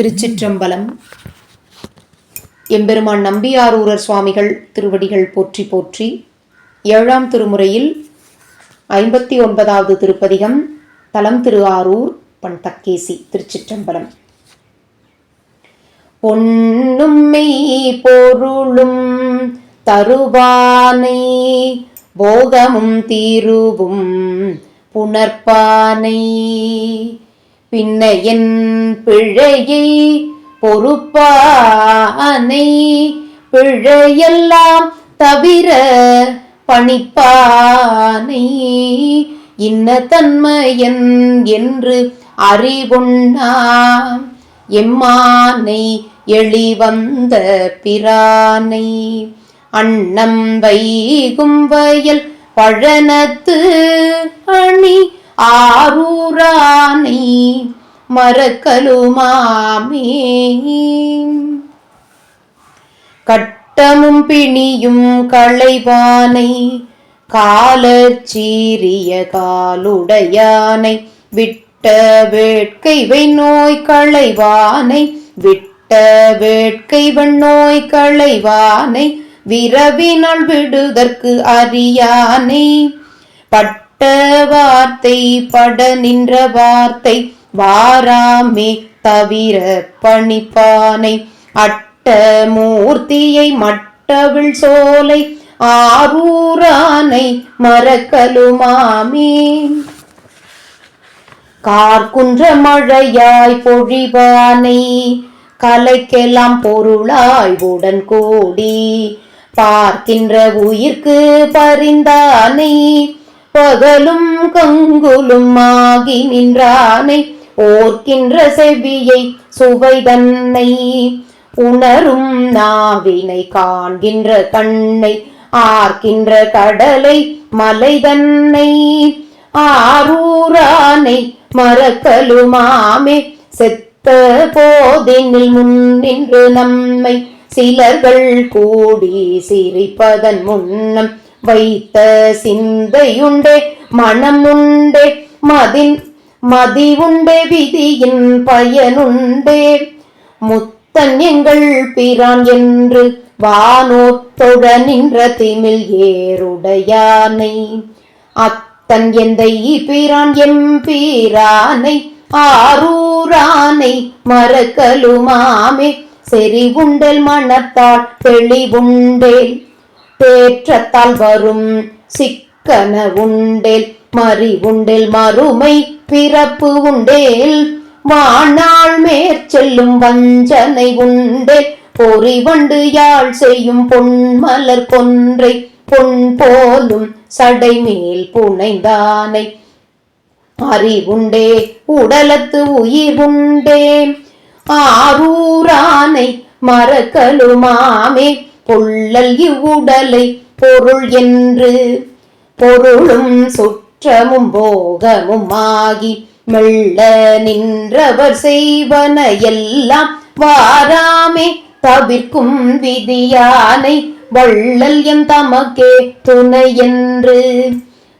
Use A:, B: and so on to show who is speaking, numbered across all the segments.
A: திருச்சிற்றம்பலம். எம்பெருமான் நம்பியாரூரர் சுவாமிகள் திருவடிகள் போற்றி போற்றி ஏழாம் திருமுறையில் ஐம்பத்தி ஒன்பதாவது திருப்பதிகம் தலம் திரு ஆரூர் பண் தக்கேசி திருச்சிற்றம்பலம். பொன்னும் மெய் பொருளும் தருவானை போகமும் தீருவும் புனர்பானை பின்ன என் பிழையை பொறுப்பானை பிழையெல்லாம் தவிர பணிப்பானை இன்ன தன்மையன் என்று அறிவுண்ணாம். எம்மானை எளிவந்த பிரானை அண்ணம் வைகும் வயல் பழனத்து அணி ஆரூரானை மறக்கலுமாமே கட்டமும் பிணியும் களைவானை காலச்சீரிய காலுடையானை விட்ட வேட்கைவை நோய் களைவானை விட்ட வேட்கைவன் நோய் களைவானை விரவினால் விடுதற்கு அறியானை பட்ட வார்த்தை பட நின்ற வார்த்தை வாராமே தவிர பணிப்பானை அட்ட மூர்த்தியை மட்டவிழ் சோலை ஆரூரானை மறக்கலுமாமே. கார்குன்ற மழையாய் பொழிவானை கலைக்கெல்லாம் பொருளாய் உடன் கூடி பார்க்கின்ற உயிர்க்கு பரிந்தானை பகலும் கங்குலும் ஆகி நின்றானை ஓர்க்கின்ற செவியை சுவை தன்னை உணரும் நாவினை காண்கின்ற கண்ணை ஆர்க்கின்ற கடலை மலை தன்னை ஆரூரானை மறக்கலுமாமே செத்த போதினில் முன்னின்று நம்மை சிலர்கள் கூடி சிரிப்பதன் முன்னம் வைத்த சிந்தையுண்டே மனமுண்டே மதின் மதி உண்டே விதியின் பயனுண்டே. முத்தன் எங்கள் பிரான் என்று வானோத்தொட நின்ற திமில் ஏருடையானை அத்தன் எந்தை பிரான் எம்பீரானை ஆரூரானை மறக்கலுமாமே. செறிவுண்டல் மனத்தால் தெளிவுண்டேன் பேற்றத்தால் வரும் சிக்கன உண்டேல் மறி உண்டேல் மறுமை பிறப்பு உண்டேல். வாணாள் மேற்செல்லும் வஞ்சனை உண்டேல். பொறி வண்டு யாழ் செய்யும் பொன்மலர் கொன்றை பொன் போலும் சடை மேல் புனைந்தானை. அறிவுண்டே உடலத்து உயிர் உண்டே. ஆரூரானை மறக்கலுமாமே. பொள்ளல் இவ்வுடலை பொருள் என்று. பொருளும் சுற்றமும் போகமும் ஆகி மெல்ல நின்றவர் செய்வன எல்லாம் வாராமே தவிர்க்கும் விதியானை வள்ளல் என் தமக்கே துணை என்று.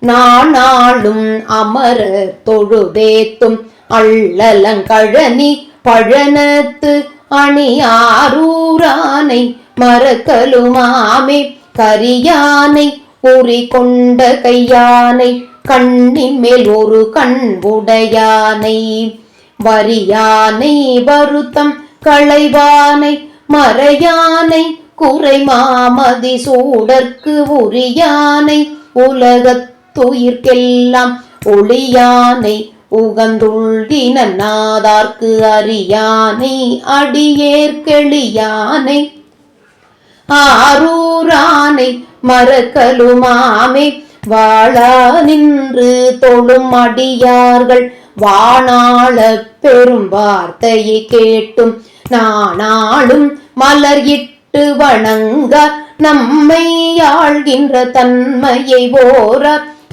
A: நானாளும் அமர தொழுதேத்தும் அள்ளலங்கழனி பழனத்து அணி ஆரூரானை மறக்கலுமாமே. கரியானை உரி கொண்ட கையானை கண்ணின் மேல் ஒரு கண் உடையானை. வரியானை வருத்தம் களைவானை மறையானை குறை மாமதி சூடற்கு உரியானை உலகத்துயிர்க்கெல்லாம் ஒளியானை உகந்துள்கின நாதார்க்கு அறியானை அடியேற்கெளியானை ஆரூரானை மறக்கலுமாமே வாழா நின்று தொழும் அடியார்கள். வாணாள பெரும் வார்த்தையை கேட்டும் நானாளும் மலர் இட்டு வணங்க நம்மை ஆழ்கின்ற தன்மையை ஓர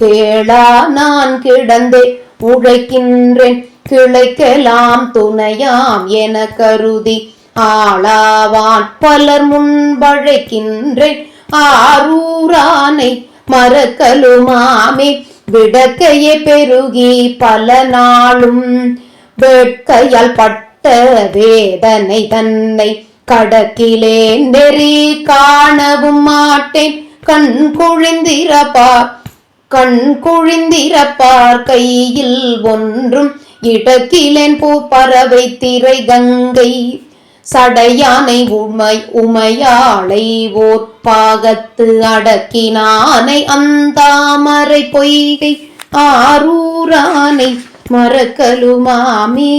A: கேளா நான் கிடந்தே. உழைக்கின்றேன் கிளைக்கலாம் துணையாம் என கருதி ஆளாவான். பலர் முன்பழைக்கின்றேன் ஆரூரானை மறக்கலுமாமே. விடக்கையே பெருகி பல நாளும் வேட்கையால் பட்ட வேதனை தன்னை கடக்கிலே. நெறி காணவும் மாட்டேன். கண் குழிந்திரப்பார் கண் குழிந்திரப்பார் கையில் ஒன்றும் இடக்கிலேன் பூ பறவை திரை கங்கை சடையானை உமை உமையாளை ஓற்பாகத்து அடக்கினானை அந்தாமரை பொய்கை ஆரூரானை மறக்கலுமாமே.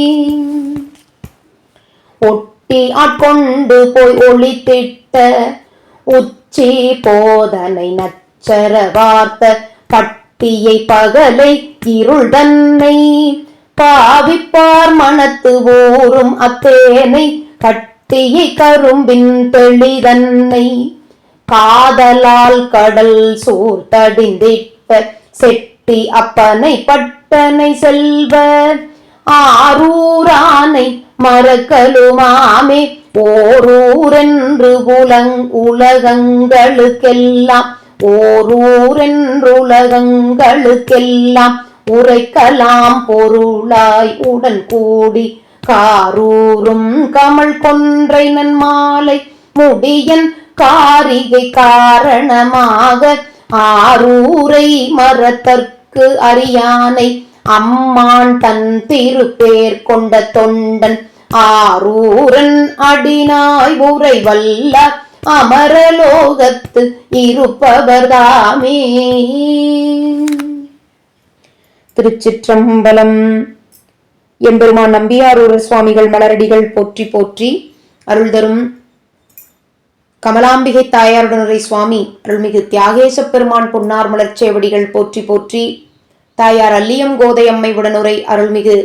A: ஒட்டி ஆட்கொண்டு போய் ஒளித்திட்ட உச்சி போதனை நச்சர வார்த்த பட்டியை பகலை இருள் தன்னை பாவிப்பார் மனத்து ஊறும் அத்தேனை கட்டியை கரும்பின் தெளிதன்னை காதலால் கடல் சூர்த்தடிந்திட்ட செட்டி அப்பனை பட்டனை செல்வர். ஆரூரானை மறக்கலுமாமே ஓரூரென்று புலங் உலகங்களுக்கெல்லாம் ஓரூரென்று உலகங்களுக்கெல்லாம் உரைக்கலாம் பொருளாய் உடன் கூடி. காரூரும் கமல் கொன்றை நன்மாலை முடியன் காரிகை காரணமாக ஆரூரை மறத்தற்கு அறியானை அம்மான் தன் திருப்பேர் கொண்ட தொண்டன் ஆரூரன் அடினாய் உரை வல்ல அமரலோகத்து இருப்பவர்தாமே. திருச்சிற்றம்பலம். எம்பெருமான் நம்பியாரூர சுவாமிகள் மலரடிகள் போற்றி போற்றி அருள் தரும் கமலாம்பிகை தாயாருடனுரை சுவாமி அருள்மிகு தியாகேச பெருமான் பொன்னார் மலர்ச்சேவடிகள் போற்றி போற்றி தாயார் அல்லியம் கோதையம்மை உடனுரை அருள்மிகு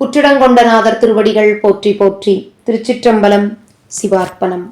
A: புற்றிடங்கொண்டநாதர் திருவடிகள் போற்றி போற்றி திருச்சிற்றம்பலம் சிவார்ப்பணம்.